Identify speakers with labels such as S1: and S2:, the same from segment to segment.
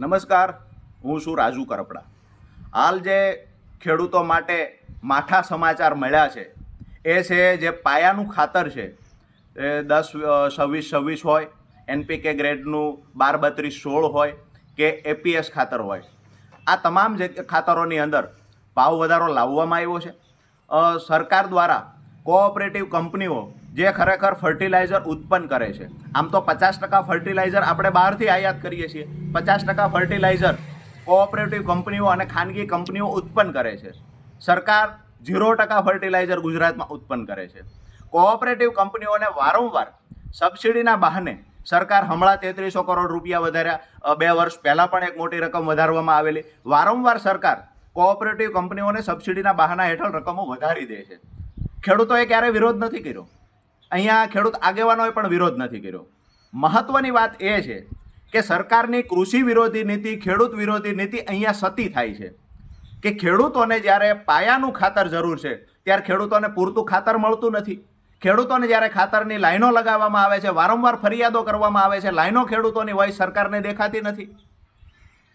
S1: નમસ્કાર, હું છું રાજુ કરપડા. હાલ જે ખેડૂતો માટે માઠા સમાચાર મળ્યા છે, એ છે જે પાયાનું ખાતર છે, એ દસ છવ્વીસ છવ્વીસ હોય, એનપીકે ગ્રેડનું બાર, બત્રીસ, સોળ હોય કે એપીએસ ખાતર હોય. આ તમામ જે ખાતરોની અંદર ભાવ વધારો લાવવામાં આવ્યો છે. સરકાર દ્વારા કોઓપરેટિવ કંપનીઓ જે ખરેખર ફર્ટિલાઇઝર ઉત્પન્ન કરે છે. આમ તો પચાસ ટકા ફર્ટિલાઇઝર આપણે બહારથી આયાત કરીએ છીએ. પચાસ ટકા ફર્ટિલાઇઝર કોઓપરેટિવ કંપનીઓ અને ખાનગી કંપનીઓ ઉત્પન્ન કરે છે. સરકાર ઝીરો ટકા ફર્ટિલાઇઝર ગુજરાતમાં ઉત્પન્ન કરે છે. કોઓપરેટિવ કંપનીઓને વારંવાર સબસિડીના બહાને સરકાર હમણાં તેત્રીસો કરોડ રૂપિયા વધાર્યા. બે વર્ષ પહેલાં પણ એક મોટી રકમ વધારવામાં આવેલી. વારંવાર સરકાર કોઓપરેટિવ કંપનીઓને સબસિડીના બહાના હેઠળ રકમો વધારી દે છે. ખેડૂતોએ ક્યારેય વિરોધ નથી કર્યો? અહીંયા ખેડૂત આગેવાનોએ પણ વિરોધ નથી કર્યો. મહત્વની વાત એ છે કે સરકારની કૃષિ વિરોધી નીતિ, ખેડૂત વિરોધી નીતિ અહીંયા સતી થાય છે કે ખેડૂતોને જ્યારે પાયાનું ખાતર જરૂર છે, ત્યારે ખેડૂતોને પૂરતું ખાતર મળતું નથી. ખેડૂતોને જ્યારે ખાતરની લાઈનો લગાવવામાં આવે છે, વારંવાર ફરિયાદો કરવામાં આવે છે, લાઈનો ખેડૂતોની હોય સરકારને દેખાતી નથી.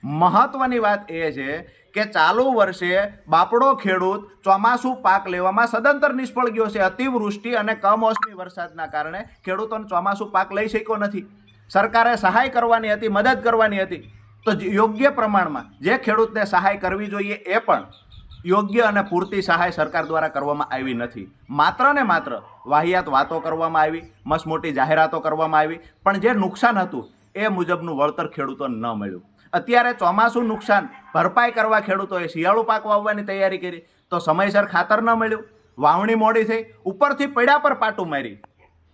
S1: મહત્વની વાત એ છે કે ચાલુ વર્ષે બાપડો ખેડૂત ચોમાસું પાક લેવામાં સદંતર નિષ્ફળ ગયો છે, અતિવૃષ્ટિ અને કમોસમી વરસાદના કારણે ખેડૂતોને ચોમાસું પાક લઈ શક્યો નથી. સરકારે સહાય કરવાની હતી, મદદ કરવાની હતી. તો યોગ્ય પ્રમાણમાં જે ખેડૂતને સહાય કરવી જોઈએ એ પણ યોગ્ય અને પૂરતી સહાય સરકાર દ્વારા કરવામાં આવી નથી. માત્ર ને માત્ર વાહિયાત વાતો કરવામાં આવી, મસમોટી જાહેરાતો કરવામાં આવી, પણ જે નુકસાન હતું એ મુજબનું વળતર ખેડૂતોને ન મળ્યું. અત્યારે ચોમાસું નુકસાન, ભરપાઈ કરવા ખેડૂતોએ શિયાળુ પાક વાવવાની તૈયારી કરી, તો સમયસર ખાતર ન મળ્યું. વાવણી મોડી થઈ, ઉપરથી પૈડા પર પાટું મારી,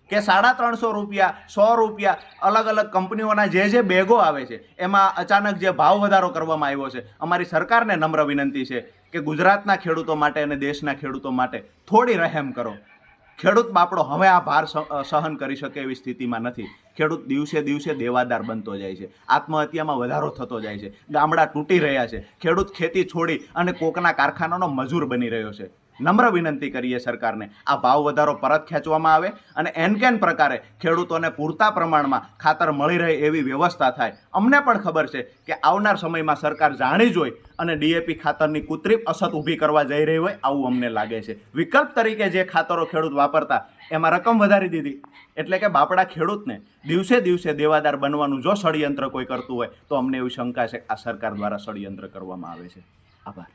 S1: કે સાડા ત્રણસો રૂપિયા, સો રૂપિયા, અલગ અલગ કંપનીઓના જે જે બેગો આવે છે, એમાં અચાનક જે ભાવ વધારો કરવામાં આવ્યો છે, અમારી સરકારને નમ્ર વિનંતી છે કે ગુજરાતના ખેડૂતો માટે અને દેશના ખેડૂતો માટે થોડી રહેમ કરો. ખેડૂત બાપડો હવે આ ભાર સહ- સહન કરી શકે એવી સ્થિતિમાં નથી. ખેડૂત દિવસે દિવસે દેવાદાર બનતો જાય છે. આત્મહત્યામાં વધારો થતો જાય છે. ગામડા તૂટી રહ્યા છે. ખેડૂત ખેતી છોડી અને કોકના કારખાનાનો મજૂર બની રહ્યો છે. નમ્ર વિનંતી કરીએ સરકારને. આ ભાવ વધારો પરત ખેંચવામાં આવે અને એન કેન પ્રકારે ખેડૂતોને પૂરતા પ્રમાણમાં ખાતર મળી રહે એવી વ્યવસ્થા થાય. અમને પણ ખબર છે કે આવનાર સમયમાં સરકાર જાણી જોઈ અને ડીએપી ખાતરની કૃત્રિમ અસત ઊભી કરવા જઈ રહી હોય આવું અમને લાગે છે. વિકલ્પ તરીકે જે ખાતરો ખેડૂત વાપરતા, એમાં રકમ વધારી દીધી. એટલે કે બાપડા ખેડૂતને દિવસે દિવસે દેવાદાર બનવાનું જો ષડયંત્ર કોઈ કરતું હોય, તો અમને એવી શંકા છે આ સરકાર દ્વારા ષડયંત્ર કરવામાં આવે છે. આભાર.